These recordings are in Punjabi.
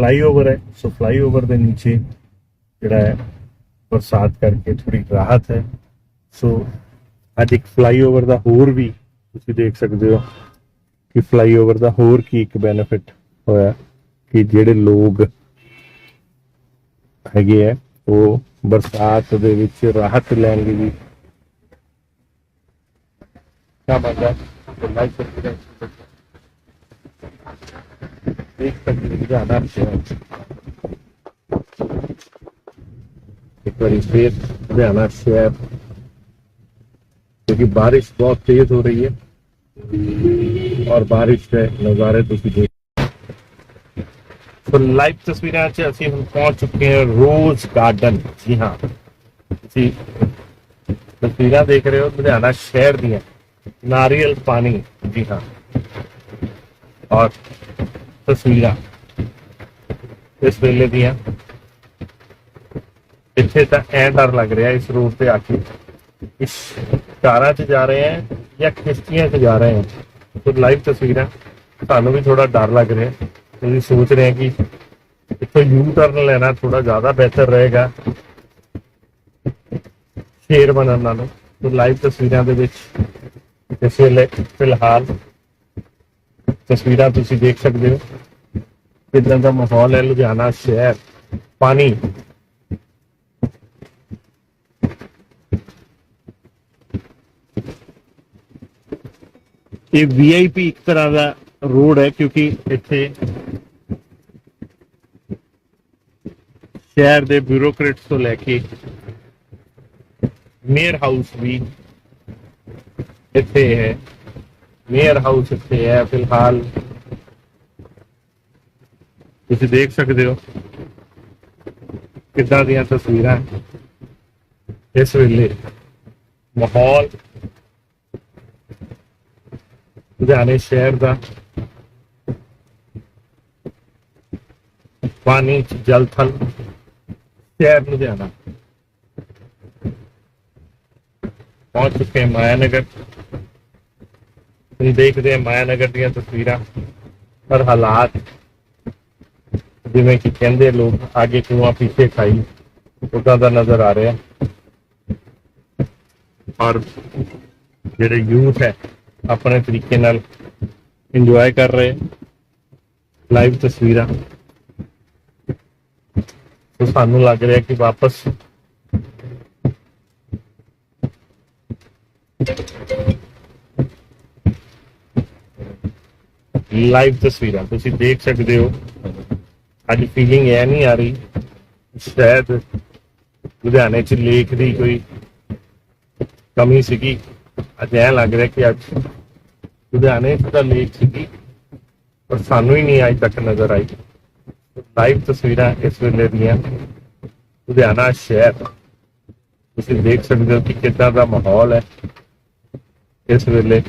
ਫਲਾਈਓਵਰ ਹੈ ਸੋ ਫਲਾਈਓਵਰ ਦੇ ਨੀਚੇ ਜਿਹੜਾ ਹੈ ਬਰਸਾਤ ਕਰਕੇ ਥੋੜੀ ਰਾਹਤ ਹੈ ਸੋ ਅੱਜ ਇੱਕ ਫਲਾਈਓਵਰ ਦਾ ਹੋਰ ਵੀ ਤੁਸੀਂ ਦੇਖ ਸਕਦੇ ਹੋ ਕਿ ਫਲਾਈਓਵਰ ਦਾ ਹੋਰ ਕੀ ਇੱਕ ਬੈਨੀਫਿਟ ਹੋਇਆ ਕਿ ਜਿਹੜੇ ਲੋਕ ਹੈਗੇ ਆ ਉਹ ਬਰਸਾਤ ਦੇ ਵਿੱਚ ਰਾਹਤ ਲੈਣਗੇ ਜੀ क्या बात है लाइक करके végtagig ráadással. एक बार फिर हमें शहर क्योंकि बारिश बहुत तेज हो रही है और बारिश के नज़ारे तो देख तो लाइव तस्वीरें अच्छे अच्छी हम पहुँच चुके हैं, रोज गार्डन जी हाँ। जी। तस्वीरें देख रहे हो मुझे आना शहर दिया नारियल पानी। जी हाँ। और ਤਸਵੀਰਾਂ ਇਸ ਵੇਲੇ ਦੀਆਂ। ਇੱਥੇ ਤਾਂ ਐ ਡਰ ਲੱਗ ਰਿਹਾ ਇਸ ਰੋਡ ਤੇ ਆ ਕੇ ਇਸ ਕਾਰਾਂ 'ਚ ਜਾ ਰਹੇ ਹੈ ਜਾਂ ਕਿਸ਼ਤੀਆਂ 'ਚ ਜਾ ਰਹੇ ਹੈ। ਸੋ ਲਾਈਵ ਤਸਵੀਰਾਂ, ਸਾਨੂੰ ਵੀ ਥੋੜਾ ਡਰ ਲੱਗ ਰਿਹਾ। ਤੁਸੀਂ ਸੋਚ ਰਹੇ ਕਿ ਇੱਥੇ ਯੂ ਟਰਨ ਲੈਣਾ ਥੋੜਾ ਜ਼ਿਆਦਾ ਬਿਹਤਰ ਰਹੇਗਾ। ਸ਼ੇਰ ਬਣਨ ਨਾਲੋਂ। ਸੋ ਲਾਈਵ ਤਸਵੀਰਾਂ ਦੇ ਵਿੱਚ ਇਸ ਵੇਲੇ ਫਿਲਹਾਲ ਤਸਵੀਰਾਂ ਤੁਸੀਂ ਦੇਖ ਸਕਦੇ ਹੋ ਕਿਦਾਂ ਦਾ ਮਾਹੌਲ ਹੈ ਲੁਧਿਆਣਾ ਸ਼ਹਿਰ ਪਾਣੀ ਇਹ ਵੀਆਈਪੀ ਇੱਕ ਤਰ੍ਹਾਂ ਦਾ ਰੋਡ ਹੈ ਕਿਉਂਕਿ ਇੱਥੇ ਸ਼ਹਿਰ ਦੇ ਬਿਊਰੋਕਰੇਟਸ ਤੋਂ ਲੈ ਕੇ ਮੇਅਰ ਹਾਊਸ ਵੀ ਇੱਥੇ ਹੈ ਮੇਅਰ ਹਾਊਸ ਇੱਥੇ ਹੈ ਫਿਲਹਾਲ ਤੁਸੀਂ ਦੇਖ ਸਕਦੇ ਹੋ ਕਿੱਦਾਂ ਦੀਆਂ ਤਸਵੀਰਾਂ ਇਸ ਵੇਲੇ ਮਾਹੌਲ ਲੁਧਿਆਣੇ ਸ਼ਹਿਰ ਦਾ ਪਾਣੀ ਚ ਜਲ ਥਲ ਸ਼ਹਿਰ ਲੁਧਿਆਣਾ ਪਹੁੰਚ ਚੁੱਕੇ ਹਾਂ ਮਾਇਆ ਨਗਰ ਤੁਸੀਂ ਦੇਖਦੇ ਆ ਮਾਇਆ ਨਗਰ ਦੀਆਂ ਤਸਵੀਰਾਂ, ਪਰ ਹਾਲਾਤ ਜਿਵੇਂ ਕਿ ਕਹਿੰਦੇ ਲੋਕ ਆਗੇ ਕੁਆਂ ਪਿੱਛੇ ਖਾਈ, ਉਦਾਂ ਦਾ ਨਜ਼ਰ ਆ ਰਿਹਾ। ਔਰ ਜਿਹੜੇ ਯੂਥ ਹੈ, ਆਪਣੇ ਤਰੀਕੇ ਨਾਲ ਇੰਜੋਏ ਕਰ ਰਹੇ ਲਾਈਵ ਤਸਵੀਰਾਂ। ਸੋ ਸਾਨੂੰ ਲੱਗ ਰਿਹਾ ਕਿ ਵਾਪਸ ਲਾਈਵ ਤਸਵੀਰਾਂ, ਤੁਸੀਂ ਦੇਖ ਸਕਦੇ ਹੋ। ਅੱਜ ਫੀਲਿੰਗ ਐ ਨਹੀਂ ਆ ਰਹੀ, ਸ਼ਾਇਦ ਲੁਧਿਆਣੇ ਚ ਲੇਖ ਦੀ ਕੋਈ ਕਮੀ ਸੀਗੀ। ਅੱਜ ਐ ਲੱਗ ਰਿਹਾ ਕਿ ਅੱਜ ਲੁਧਿਆਣੇ ਚ ਤਾਂ ਲੇਖ ਸੀਗੀ, ਪਰ ਸਾਨੂੰ ਹੀ ਨਹੀਂ ਅੱਜ ਤੱਕ ਨਜ਼ਰ ਆਈ। ਲਾਈਵ ਤਸਵੀਰਾਂ ਇਸ ਵੇਲੇ ਦੀਆਂ। ਲੁਧਿਆਣਾ ਸ਼ਹਿਰ, ਤੁਸੀਂ ਦੇਖ ਸਕਦੇ ਹੋ ਕਿ ਕਿੱਦਾਂ ਦਾ ਮਾਹੌਲ ਹੈ ਇਸ ਵੇਲੇ।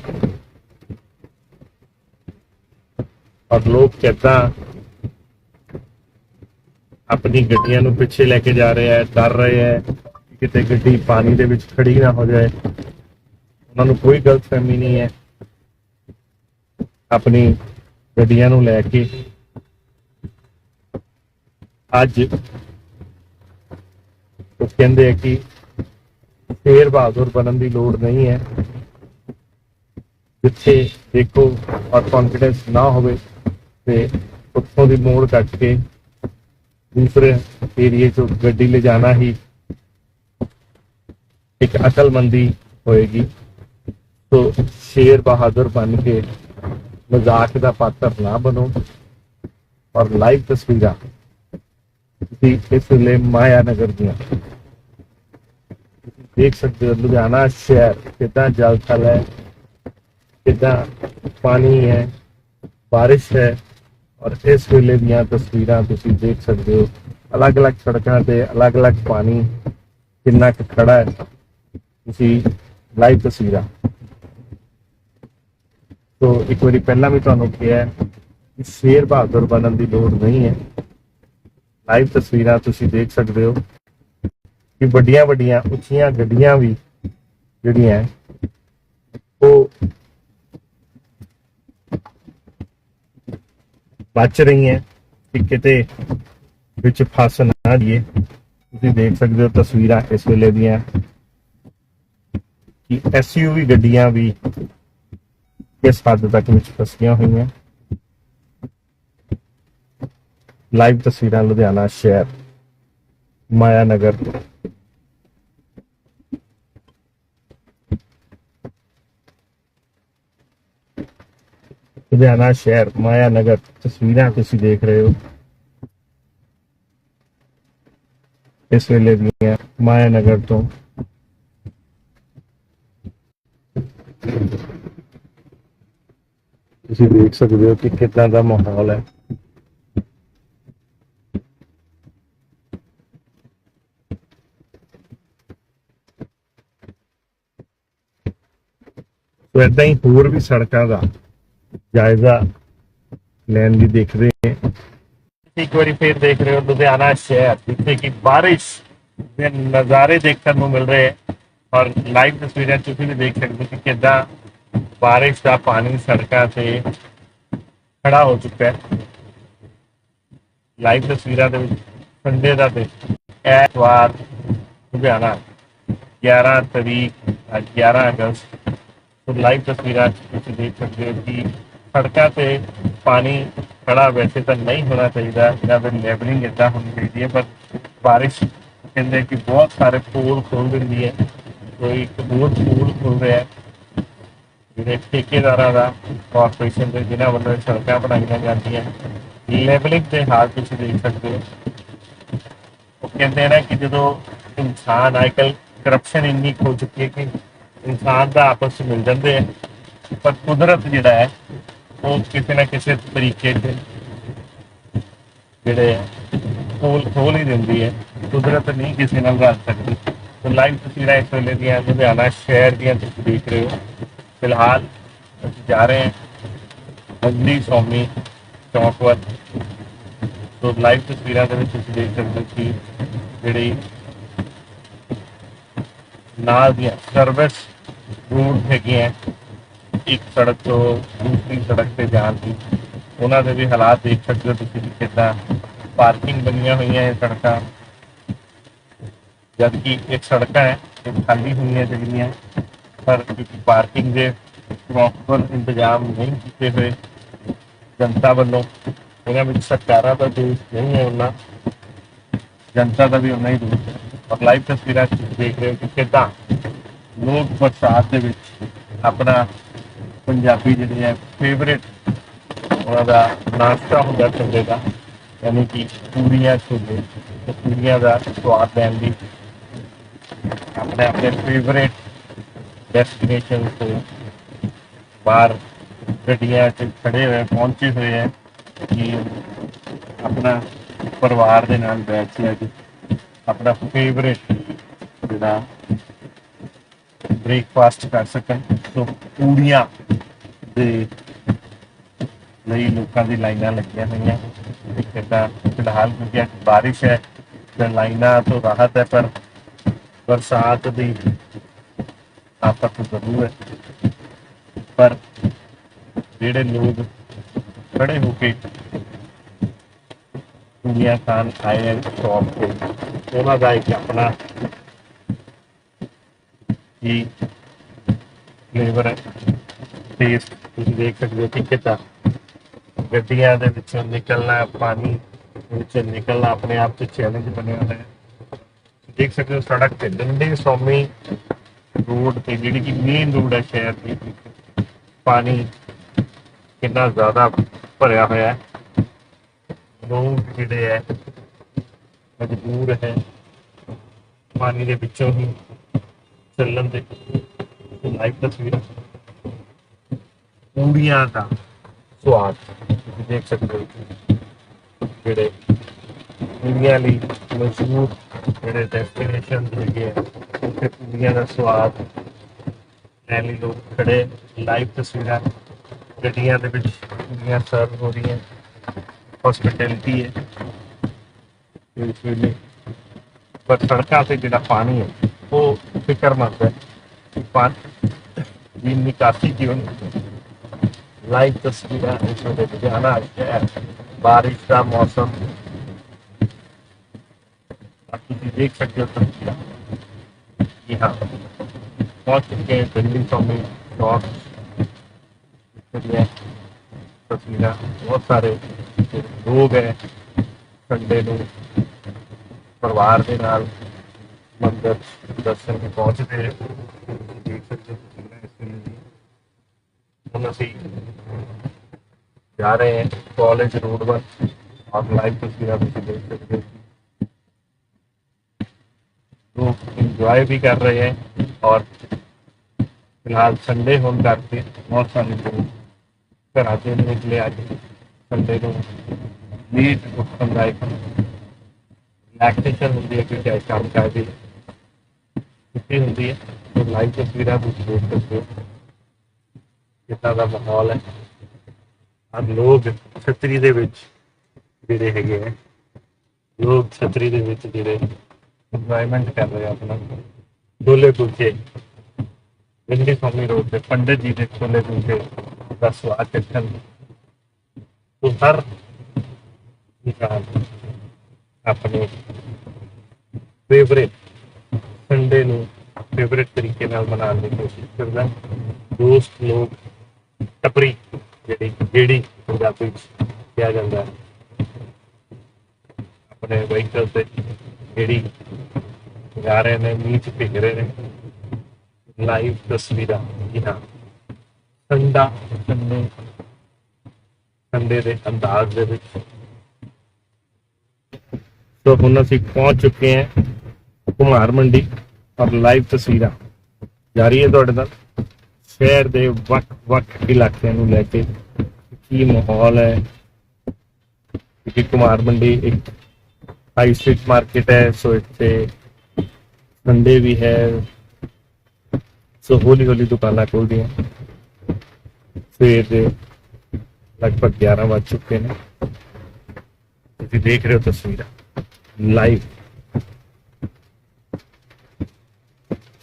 ਔਰ ਲੋਕ ਕਿੱਦਾਂ ਆਪਣੀ ਗੱਡੀਆਂ ਨੂੰ ਪਿੱਛੇ ਲੈ ਕੇ ਜਾ ਰਹੇ ਹੈ ਡਰ ਰਹੇ ਹੈ ਕਿਤੇ ਗੱਡੀ ਪਾਣੀ ਦੇ ਵਿੱਚ ਖੜੀ ਨਾ ਹੋ ਜਾਏ। ਉਹਨਾਂ ਨੂੰ ਕੋਈ ਗਲਤ ਫਹਿਮੀ ਨਹੀਂ ਹੈ ਆਪਣੀ ਗੱਡੀਆਂ ਨੂੰ ਲੈ ਕੇ ਅੱਜ ਉਹ ਕਹਿੰਦੇ ਆ ਕਿ ਸ਼ੇਰ ਬਹਾਦਰ ਬਣਨ ਦੀ ਲੋੜ ਨਹੀਂ ਹੈ ਜਿੱਥੇ ਦੇਖੋ ਔਰ ਕੌਨਫੀਡੈਂਸ ਨਾ ਹੋਵੇ। ਤੇ ਉੱਥੋਂ ਦੀ ਮੋੜ ਕੱਟ ਕੇ ਦੂਸਰੇ ਏਰੀਏ ਚ ਗੱਡੀ ਲੈ ਜਾਣਾ ਹੀ ਇੱਕ ਅਕਲਮੰਦੀ ਹੋਏਗੀ। ਤੋ ਸ਼ੇਰ ਬਹਾਦਰ ਬਣ ਕੇ ਮਜ਼ਾਕ ਦਾ ਪਾਤਰ ਨਾ ਬਣੋ ਔਰ ਲਾਈਵ ਤਸਵੀਰਾਂ ਤੁਸੀਂ ਇਸ ਵੇਲੇ ਮਾਇਆ ਨਗਰ ਦੀਆਂ ਦੇਖ ਸਕਦੇ ਹੋ, ਲੁਧਿਆਣਾ ਸ਼ਹਿਰ ਕਿੱਦਾਂ ਜਲ ਥਲ ਹੈ, ਕਿੱਦਾਂ ਪਾਣੀ ਹੈ, ਬਾਰਿਸ਼ ਹੈ। ਔਰ ਇਸ ਵੇਲੇ ਦੀਆਂ ਤਸਵੀਰਾਂ ਤੁਸੀਂ ਦੇਖ ਸਕਦੇ ਹੋ। ਅਲੱਗ-ਅਲੱਗ ਸੜਕਾਂ ਤੇ ਅਲੱਗ-ਅਲੱਗ ਪਾਣੀ ਕਿੰਨਾ ਕੁ ਖੜਾ ਹੈ। ਤੁਸੀਂ ਲਾਈਵ ਤਸਵੀਰਾਂ। ਤੋਂ ਇੱਕ ਵਾਰੀ ਪਹਿਲਾਂ ਵੀ ਤੁਹਾਨੂੰ ਕਿਹਾ ਕਿ ਸ਼ੇਰ ਬਹਾਦਰ ਬਣਨ ਦੀ ਲੋੜ ਨਹੀਂ ਹੈ। ਲਾਈਵ ਤਸਵੀਰਾਂ ਤੁਸੀਂ ਦੇਖ ਸਕਦੇ ਹੋ ਕਿ ਵੱਡੀਆਂ ਵੱਡੀਆਂ ਉੱਚੀਆਂ ਗੱਡੀਆਂ ਵੀ ਜਿਹੜੀਆਂ ਉਹ ਬਚ ਰਹੀ ਕਿ ਕਿਤੇ ਵਿੱਚ ਫਸ ਨਾ ਜਾਈਏ। ਤੁਸੀਂ ਦੇਖ ਸਕਦੇ ਹੋ ਤਸਵੀਰਾਂ ਇਸ ਵੇਲੇ ਦੀਆਂ ਕਿ ਐਸਯੂਵੀ ਗੱਡੀਆਂ ਵੀ ਇਸ ਹੱਦ ਤੱਕ ਵਿੱਚ ਫਸੀਆਂ ਹੋਈਆਂ। ਲਾਈਵ ਤਸਵੀਰਾਂ ਲੁਧਿਆਣਾ ਸ਼ਹਿਰ, ਮਾਇਆ ਨਗਰ ਤੋਂ ਲੁਧਿਆਣਾ ਸ਼ਹਿਰ ਮਾਇਆ ਨਗਰ, ਤਸਵੀਰਾਂ ਤੁਸੀਂ ਦੇਖ ਰਹੇ ਹੋ। ਇਸ ਵੇਲੇ ਦੀਆਂ ਮਾਇਆ ਨਗਰ ਤੋਂ ਤੁਸੀਂ ਦੇਖ ਸਕਦੇ ਹੋ ਕਿ ਕਿੱਦਾਂ ਦਾ ਮਾਹੌਲ ਹੈ। ਸੋ ਏਦਾਂ ਹੀ ਹੋਰ ਵੀ ਸੜਕਾਂ ਦਾ ਜਾਇਜ਼ਾ ਲੈਣ ਦੀ ਦੇਖਦੇ ਹਾਂ ਇੱਕ ਵਾਰੀ ਫੇਰ ਦੇਖ ਰਹੇ ਹੋ ਲੁਧਿਆਣਾ ਸ਼ਹਿਰ ਜਿੱਥੇ ਕਿ ਬਾਰਿਸ਼ ਦੇ ਨਜ਼ਾਰੇ ਦੇਖਣ ਨੂੰ ਮਿਲ ਰਹੇ ਹੈ ਔਰ ਲਾਈਵ ਤਸਵੀਰਾਂ 'ਚ ਤੁਸੀਂ ਵੀ ਦੇਖ ਸਕਦੇ ਹੋ ਕਿ ਕਿੱਦਾਂ ਬਾਰਿਸ਼ ਦਾ ਪਾਣੀ ਸੜਕਾਂ ਤੇ ਖੜਾ ਹੋ ਚੁੱਕਾ ਹੈ ਲਾਈਵ ਤਸਵੀਰਾਂ ਦੇ ਵਿੱਚ ਸੰਡੇ ਦਾ ਦਿਨ ਐਤਵਾਰ ਲੁਧਿਆਣਾ 11 ਤਰੀਕ ਅੱਜ 11 ਅਗਸਤ तो ਲਾਈਵ ਤਸਵੀਰਾਂ 'ਚ ਤੁਸੀਂ ਦੇਖ ਸਕਦੇ ਹੋ ਕਿ ਸੜਕਾਂ ਤੇ ਪਾਣੀ ਖੜਾ ਵੈਸੇ ਤਾਂ ਨਹੀਂ ਹੋਣਾ ਚਾਹੀਦਾ ਇਹਨਾਂ ਦੇ ਲੈਵਲਿੰਗ ਇਦਾਂ ਹੋਣੀ ਚਾਹੀਦੀ ਹੈ, ਪਰ ਬਾਰਿਸ਼ ਕਹਿੰਦੇ ਕਿ ਬਹੁਤ ਸਾਰੇ ਪੂਲ ਖੋਲ ਦਿੰਦੀ ਹੈ, ਕੋਈ ਇੱਕ ਹੋਰ ਖੋਲ ਰਿਹਾ ਹੈ, ਜਿਹੜੇ ਠੇਕੇਦਾਰਾਂ ਦਾ ਕਾਰਪੋਰੇਸ਼ਨ ਦੇ, ਜਿਨ੍ਹਾਂ ਵੱਲੋਂ ਸੜਕਾਂ ਬਣਾਈਆਂ ਜਾਂਦੀਆਂ ਲੈਵਲਿੰਗ ਦੇ ਹਾਲ ਤੁਸੀਂ ਦੇਖ ਸਕਦੇ ਹੋ। ਉਹ ਕਹਿੰਦੇ ਨੇ ਕਿ ਜਦੋਂ ਇਨਸਾਨ ਅੱਜਕੱਲ ਕਰਪਸ਼ਨ ਇੰਨੀ ਹੋ ਚੁੱਕੀ ਹੈ ਕਿ ਇਨਸਾਨ ਦਾ ਆਪਸ ਵਿੱਚ ਮਿਲ ਜਾਂਦੇ ਆ, ਪਰ ਕੁਦਰਤ ਜਿਹੜਾ ਹੈ ਉਹ ਕਿਸੇ ਨਾ ਕਿਸੇ ਤਰੀਕੇ ਤੇ ਜਿਹੜੇ ਖੋਲ ਖੋਲ ਹੀ ਦਿੰਦੀ ਹੈ। ਕੁਦਰਤ ਨਹੀਂ ਕਿਸੇ ਨਾਲ ਰਲ ਸਕਦੀ। ਤਾਂ ਲਾਈਵ ਤਸਵੀਰਾਂ ਇਸ ਵੇਲੇ ਦੀਆਂ ਲੁਧਿਆਣਾ ਸ਼ਹਿਰ ਦੀਆਂ ਤੁਸੀਂ ਦੇਖ ਰਹੇ ਹੋ। ਫਿਲਹਾਲ ਅਸੀਂ ਜਾ ਰਹੇ ਹਾਂ ਅੰਜਲੀ ਸਵਾਮੀ ਚੌਕ ਵੱਲ। ਤੋ ਲਾਈਵ ਤਸਵੀਰਾਂ ਦੇ ਵਿੱਚ ਤੁਸੀਂ ਦੇਖ ਸਕਦੇ ਹੋ ਕਿ ਜਿਹੜੀ ਨਾਲ ਦੀਆਂ ਸਰਵਿਸ ਰੂਟ ਹੈਗੇ ਆ ਇੱਕ ਸੜਕ ਤੋਂ ਦੂਸਰੀ ਸੜਕ ਤੇ ਜਾਣ ਦੀ। ਉਹਨਾਂ ਦੇ ਵੀ ਹਾਲਾਤ ਦੇਖ ਸਕਦੇ ਹੋ ਤੁਸੀਂ ਕਿੱਦਾਂ ਪਾਰਕਿੰਗ ਬਣੀਆਂ ਹੋਈਆਂ ਇਹ ਸੜਕਾਂ। ਜਦ ਕਿ ਇੱਕ ਸੜਕਾਂ ਹੈ, ਇਹ ਖਾਲੀ ਹੋਈਆਂ ਜਿਹੜੀਆਂ, ਪਰ ਕਿਉਂਕਿ ਪਾਰਕਿੰਗ ਦੇ ਪ੍ਰੋਪਰ ਇੰਤਜ਼ਾਮ ਨਹੀਂ ਕੀਤੇ ਹੋਏ ਜਨਤਾ ਵੱਲੋਂ। ਇਹਨਾਂ ਵਿੱਚ ਸਰਕਾਰਾਂ ਦਾ ਦੋਸ਼ ਨਹੀਂ ਹੈ ਉਹਨਾਂ। ਜਨਤਾ ਦਾ ਵੀ ਉਨਾ ਹੀ ਦੋਸ਼ ਹੈ। ਔਰ ਲਾਈਵ ਤਸਵੀਰਾਂ ਤੁਸੀਂ ਦੇਖ ਰਹੇ ਹੋ ਕਿ ਕਿੱਦਾਂ ਲੋਕ ਬਰਸਾਤ ਦੇ ਵਿੱਚ ਆਪਣਾ ਪੰਜਾਬੀ ਜਿਹੜੇ ਹੈ ਫੇਵਰੇਟ ਉਹਨਾਂ ਦਾ ਨਾਸ਼ਤਾ ਹੁੰਦਾ ਛੋਲੇ ਦਾ, ਯਾਨੀ ਕਿ ਪੂਰੀਆਂ ਛੋਲੇ, ਤੇ ਪੂਰੀਆਂ ਦਾ ਸਵਾਦ ਲੈਣ ਲਈ ਆਪਣੇ ਆਪਣੇ ਫੇਵਰੇਟ ਡੈਸਟੀਨੇਸ਼ਨ ਤੋਂ ਬਾਹਰ ਗੱਡੀਆਂ 'ਚ ਖੜੇ ਹੋਏ, ਪਹੁੰਚੇ ਹੋਏ ਹੈ ਕਿ ਆਪਣਾ ਪਰਿਵਾਰ ਦੇ ਨਾਲ ਬੈਠ ਕੇ ਅੱਜ ਆਪਣਾ ਫੇਵਰੇਟ ਜਿਹੜਾ ਬ੍ਰੇਕਫਾਸਟ ਕਰ ਸਕਣ। ਸੋ ਪੂਰੀਆਂ ਦੇ ਲਈ ਲੋਕਾਂ ਦੀ ਲਾਈਨਾਂ ਲੱਗੀਆਂ ਹੋਈਆਂ। ਤੇ ਫਿਲਹਾਲ ਕਿਉਂਕਿ ਅੱਜ ਬਾਰਿਸ਼ ਹੈ, ਤੇ ਲਾਈਨਾਂ ਤੋਂ ਰਾਹਤ ਹੈ, ਪਰ ਬਰਸਾਤ ਦੀ ਆਫਤ ਜ਼ਰੂਰ ਹੈ। ਪਰ ਜਿਹੜੇ ਲੋਕ ਖੜੇ ਹੋ ਕੇ ਦੁਨੀਆ ਖਾਨ ਆਏ ਹੈ ਸ਼ੌਪ ਤੇ, ਉਹਨਾਂ ਦਾ ਇੱਕ ਆਪਣਾ ਹੀ ਫਲੇਵਰ ਹੈ ਟੇਸਟ ਤੁਸੀਂ ਦੇਖ ਸਕਦੇ ਹੋ ਕਿ ਕਿਤਾ ਗੱਡੀਆਂ ਦੇ ਵਿੱਚੋਂ ਨਿਕਲਣਾ, ਪਾਣੀ ਵਿੱਚੋਂ ਨਿਕਲਣਾ ਆਪਣੇ ਆਪ ਤੇ ਚੈਲੰਜ ਬਣਿਆ ਹੋਇਆ ਹੈ। ਦੇਖ ਸਕਦੇ ਹੋ ਸੜਕ ਤੇ ਡੰਡੇ ਸੌਮੀ ਰੋਡ ਤੇ ਜਿਹੜੀ ਕਿ ਮੇਨ ਰੋਡ ਹੈ ਸ਼ਹਿਰ ਦੀ, ਪਾਣੀ ਕਿੰਨਾ ਜ਼ਿਆਦਾ ਭਰਿਆ ਹੋਇਆ ਹੈ। ਲੋਕ ਜਿਹੜੇ ਹੈ ਮਜਬੂਰ ਹੈ। ਪਾਣੀ ਦੇ ਵਿੱਚੋਂ ਹੀ ਚੱਲਣ ਦੇ। ਲਾਈਵ ਤਸਵੀਰਾਂ ਪੂੜੀਆਂ ਦਾ ਸਵਾਦ ਤੁਸੀਂ ਦੇਖ ਸਕਦੇ ਹੋ ਕਿ ਜਿਹੜੇ ਪੂੜੀਆਂ ਲਈ ਮਸ਼ਹੂਰ ਜਿਹੜੇ ਡੈਸਟੀਨੇਸ਼ਨ ਹੈਗੇ ਆ ਉੱਥੇ ਪੂੜੀਆਂ ਦਾ ਸਵਾਦ ਲੈਣ ਲਈ ਲੋਕ ਖੜੇ ਲਾਈਵ ਤਸਵੀਰਾਂ ਗੱਡੀਆਂ ਦੇ ਵਿੱਚ ਪੂੜੀਆਂ ਸਰਵ ਹੋ ਰਹੀਆਂ ਹਸਪਿਟੈਲਿਟੀ ਹੈ ਇਸ ਵੇਲੇ ਪਰ ਸੜਕਾਂ ਤੇ ਜਿਹੜਾ ਪਾਣੀ ਹੈ ਉਹ ਫਿਕਰਮੰਦ ਹੈ ਕਿ ਪਾਣੀ ਦੀ ਨਿਕਾਸੀ ਕਿਉਂ ਨਹੀਂ ਲਾਈਵ ਤਸਵੀਰਾਂ ਇਸ ਵੇਲੇ ਲੁਧਿਆਣਾ ਸ਼ਹਿਰ ਬਾਰਿਸ਼ ਦਾ ਮੌਸਮ आप ਤੁਸੀਂ ਦੇਖ ਸਕਦੇ ਹੋ ਤਸਵੀਰਾਂ ਜੀ ਹਾਂ ਪਹੁੰਚ ਚੁੱਕੇ हैं दिल्ली स्वामी चौक ਜਿਹੜੀਆਂ ਤਸਵੀਰਾਂ ਬਹੁਤ ਸਾਰੇ ਲੋਕ ਹੈ ਸੰਡੇ ਨੂੰ ਪਰਿਵਾਰ ਦੇ ਨਾਲ ਮੰਦਰ ਦਰਸ਼ਨ ਨੂੰ ਪਹੁੰਚਦੇ ਹੈ ਦੇਖ ਸਕਦੇ हम अभी जा रहे हैं कॉलेज रोड पर और लाइव तस्वीर आप इसे देख सकते हैं। तो इंजॉय भी कर रहे हैं, और फ़िलहाल संडे होने करके बहुत सारे लोग घर कराते निकले आज संडे को नीट उत्तम लाइफ रिलैक्सेशन होती है, क्योंकि आज काम भी। छुट्टी होती है तो लाइव तस्वीर आप देख सकते हो। ਕਿੱਦਾਂ ਦਾ ਮਾਹੌਲ ਹੈ। ਅੱਜ ਲੋਕ ਛਤਰੀ ਦੇ ਵਿੱਚ ਜਿਹੜੇ ਹੈਗੇ ਹੈ ਲੋਕ ਛਤਰੀ ਦੇ ਵਿੱਚ ਜਿਹੜੇ ਇੰਜੋਇਮੈਂਟ ਕਰ ਰਹੇ ਆਪਣਾ। ਡੋਲੇ ਕੁਲਚੇ ਦਿੱਲੀ ਸਵਾਮੀ ਰੋਡ ਤੇ ਪੰਡਿਤ ਜੀ ਦੇ ਛੋਲੇ ਕੁਲਚੇ ਦਾ ਸਵਾਦ ਚੱਖਣ ਤੋਂ ਹਰ ਇਨਸਾਨ ਆਪਣੇ ਫੇਵਰੇਟ ਸੰਡੇ ਨੂੰ ਫੇਵਰੇਟ ਤਰੀਕੇ ਨਾਲ ਮਨਾਉਣ ਦੀ ਕੋਸ਼ਿਸ਼ ਕਰਦਾ। ਦੋਸਤ ਲੋਕ ਟਪਰੀ, ਜਿਹੜੀ ਜਿਹੜੀ ਪੰਜਾਬੀ ਚ ਕਿਹਾ ਜਾਂਦਾ ਹੈ। ਆਪਣੇ ਵਹੀਕਲ ਤੇ ਜਿਹੜੀ ਜਾ ਰਹੇ ਨੇ, ਮੀਂਹ ਚ ਭਿੱਜ ਰਹੇ ਨੇ। ਲਾਈਵ ਤਸਵੀਰਾਂ, ਜੀ ਠੰਡਾ ਸੰਡੇ ਸੰਡੇ ਦੇ ਅੰਦਾਜ਼ ਦੇ ਵਿੱਚ। ਸੋ ਹੁਣ ਅਸੀਂ ਪਹੁੰਚ ਚੁੱਕੇ ਹਾਂ ਕੁਮਾਰ ਮੰਡੀ, ਔਰ ਲਾਈਵ ਤਸਵੀਰਾਂ। ਜਾਰੀ ਹੈ ਤੁਹਾਡੇ ਨਾਲ? ਸ਼ਹਿਰ ਦੇ ਵੱਖ-ਵੱਖ ਇਲਾਕਿਆਂ ਨੂੰ ਲੈ ਕੇ ਕੀ ਮਾਹੌਲ ਹੈ? ਕਿ ਕੁਮਾਰ ਮੰਡੀ ਇੱਕ ਹਾਈ ਸਟਰੀਟ ਮਾਰਕੀਟ ਹੈ, ਸੋ ਇੱਥੇ ਸੰਡੇ ਵੀ ਹੈ। ਸੋ ਹੌਲੀ ਹੌਲੀ ਦੁਕਾਨਾਂ ਖੁੱਲਦੀਆਂ ਸਵੇਰ ਦੇ ਲਗਭਗ 11 ਵੱਜ ਚੁੱਕੇ ਨੇ। ਤੁਸੀਂ ਦੇਖ ਰਹੇ ਹੋ ਤਸਵੀਰਾਂ ਲਾਈਵ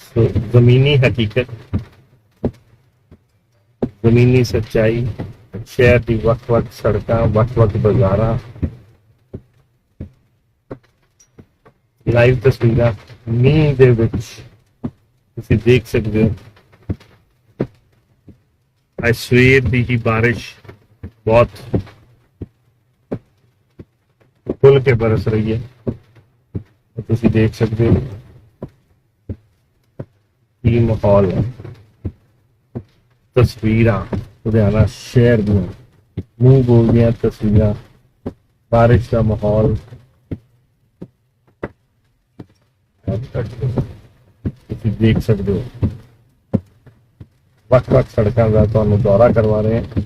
ਸੋ ਜ਼ਮੀਨੀ ਹਕੀਕਤ ਜ਼ਮੀਨੀ ਸੱਚਾਈ ਸ਼ਹਿਰ ਦੀ ਵੱਖ-ਵੱਖ ਸੜਕਾਂ ਵੱਖ-ਵੱਖ ਬਾਜ਼ਾਰਾਂ ਲਾਈਵ ਤਸਵੀਰਾਂ ਮੀਂਹ ਦੇ ਵਿੱਚ ਤੁਸੀਂ ਦੇਖ ਸਕਦੇ ਹੋ ਅੱਜ ਸਵੇਰ ਦੀ ਹੀ ਬਾਰਿਸ਼ ਬਹੁਤ ਖੁੱਲ ਕੇ ਬਰਸ ਰਹੀ ਹੈ ਉਹ ਤੁਸੀਂ ਦੇਖ ਸਕਦੇ ਹੋ ਕੀ ਮਾਹੌਲ ਹੈ ਤਸਵੀਰਾਂ ਲੁਧਿਆਣਾ ਸ਼ਹਿਰ ਦੀਆਂ। ਮੂੰਹ ਬੋਲਦੀਆਂ ਤਸਵੀਰਾਂ, ਬਾਰਿਸ਼ ਦਾ ਮਾਹੌਲ। ਤੁਸੀਂ ਦੇਖ ਸਕਦੇ ਹੋ। ਵੱਖ ਵੱਖ ਸੜਕਾਂ ਦਾ ਤੁਹਾਨੂੰ ਦੌਰਾ ਕਰਵਾ ਰਹੇ ਹਾਂ।